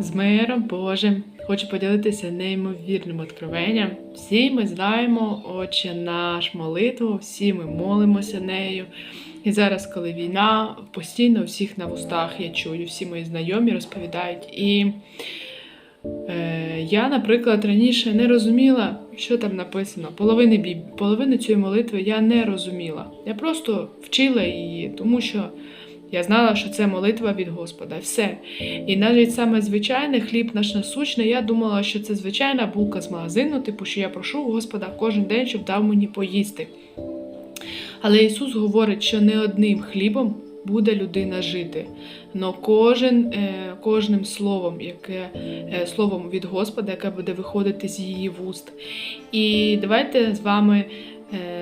З миром Божим хочу поділитися неймовірним откровенням. Всі ми знаємо, Отче наш молитву, всі ми молимося нею. І зараз, коли війна, постійно всіх на вустах я чую, всі мої знайомі розповідають. І е, я, наприклад, раніше не розуміла, що там написано. Половини біб... половини цієї молитви я не розуміла. Я просто вчила її, тому що я знала, що це молитва від Господа. Все. І навіть саме звичайний хліб наш насущний, я думала, що це звичайна булка з магазину, типу, що я прошу Господа кожен день, щоб дав мені поїсти. Але Ісус говорить, що не одним хлібом буде людина жити, но кожен, е, кожним словом, яке е, словом від Господа, яке буде виходити з її вуст. І давайте з вами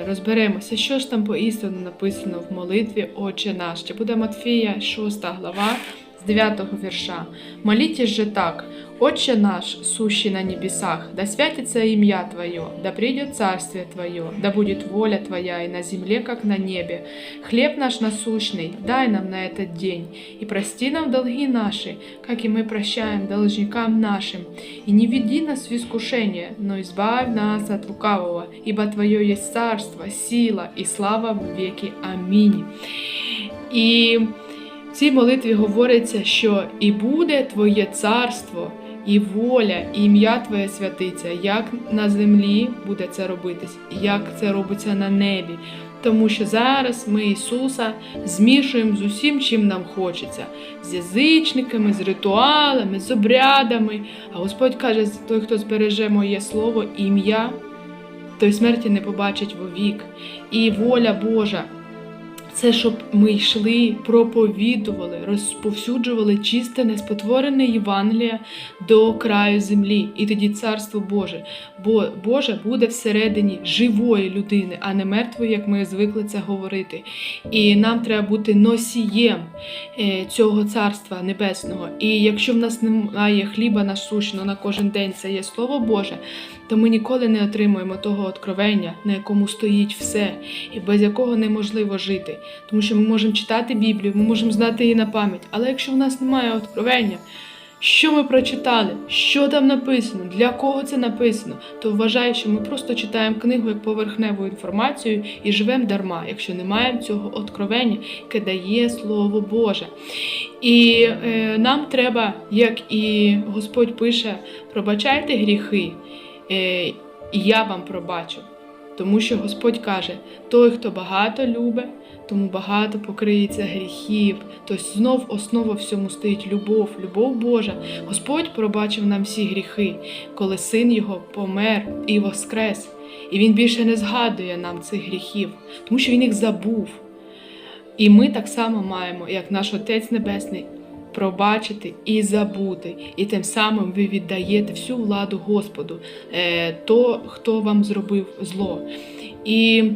розберемося, що ж там поістину написано в молитві Отче наш. Це буде Матфія, 6 глава. З 9 вірша. Молитесь же так, Отче наш, сущий на небесах, да святится имя Твое, да придет царствие Твое, да будет воля Твоя и на земле, как на небе. Хлеб наш насущный дай нам на этот день, и прости нам долги наши, как и мы прощаем должникам нашим. И не веди нас в искушение, но избавь нас от лукавого, ибо Твое есть царство, сила и слава в веки. Аминь. В цій молитві говориться, що і буде Твоє царство, і воля, і ім'я Твоє святиться, як на землі буде це робитись, як це робиться на небі. Тому що зараз ми Ісуса змішуємо з усім, чим нам хочеться, з язичниками, з ритуалами, з обрядами. А Господь каже: той, хто збереже моє слово, ім'я, той смерті не побачить вовік. І воля Божа це щоб ми йшли, проповідували, розповсюджували чисте, неспотворене Євангеліє до краю землі. І тоді царство Боже, бо Боже буде всередині живої людини, а не мертвої, як ми звикли це говорити. І нам треба бути носієм е, цього царства небесного. І якщо в нас немає хліба насущного на кожен день, це є Слово Боже, то ми ніколи не отримуємо того откровення, на якому стоїть все, і без якого неможливо жити. Тому що ми можемо читати Біблію, ми можемо знати її на пам'ять. Але якщо в нас немає откровення, що ми прочитали, що там написано, для кого це написано, то вважаю, що ми просто читаємо книгу як поверхневу інформацію і живемо дарма, якщо не маємо цього откровення, яке дає Слово Боже. І е, нам треба, як і Господь пише, пробачайте гріхи, е, і я вам пробачу. Тому що Господь каже: той, хто багато любить, тому багато покриється гріхів. Тобто знов основа всьому стоїть любов, любов Божа. Господь пробачив нам всі гріхи, коли син його помер і воскрес. І він більше не згадує нам цих гріхів, тому що він їх забув. І ми так само маємо, як наш Отець Небесний, пробачити і забути. І тим самим ви віддаєте всю владу Господу, е, то, хто вам зробив зло. І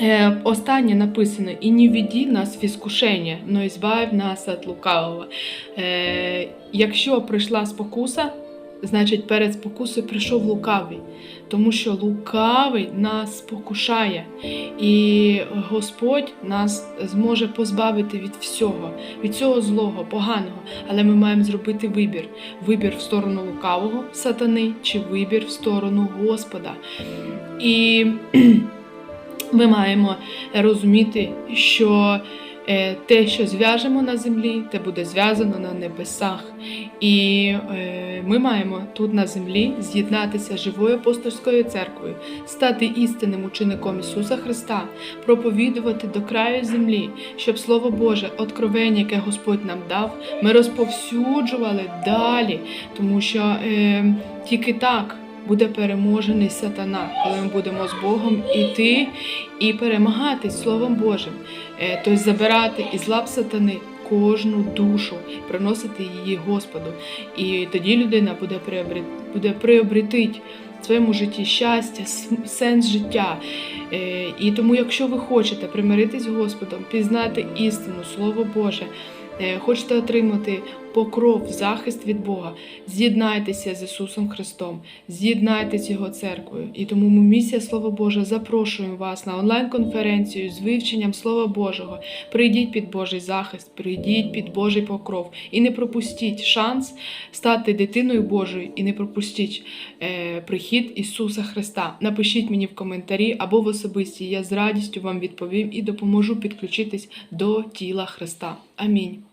Е, Останнє написано: і не веди нас в іскушення, но избавь нас від лукавого. Е, Якщо прийшла спокуса, значить перед спокусою прийшов лукавий, тому що лукавий нас спокушає, і Господь нас зможе позбавити від всього, від цього злого, поганого. Але ми маємо зробити вибір: вибір в сторону лукавого сатани чи вибір в сторону Господа. І ми маємо розуміти, що те, що зв'яжемо на землі, те буде зв'язано на небесах. І е, ми маємо тут на землі з'єднатися з живою апостольською церквою, стати істинним учеником Ісуса Христа, проповідувати до краю землі, щоб Слово Боже, откровення, яке Господь нам дав, ми розповсюджували далі, тому що е, тільки так буде переможений сатана, коли ми будемо з Богом іти і перемагати Словом Божим, Е, тобто забирати із лап сатани кожну душу, приносити її Господу. І тоді людина буде приобрет, буде приобретить в своєму житті щастя, сенс життя. Е, І тому, якщо ви хочете примиритись з Господом, пізнати істину, Слово Боже, е, хочете отримати покров, захист від Бога. З'єднайтеся з Ісусом Христом, з'єднайтеся з Його церквою. І тому ми місія Слова Боже запрошуємо вас на онлайн-конференцію з вивченням Слова Божого. Прийдіть під Божий захист, прийдіть під Божий покров і не пропустіть шанс стати дитиною Божою і не пропустіть е, прихід Ісуса Христа. Напишіть мені в коментарі або в особисті. Я з радістю вам відповім і допоможу підключитись до тіла Христа. Амінь.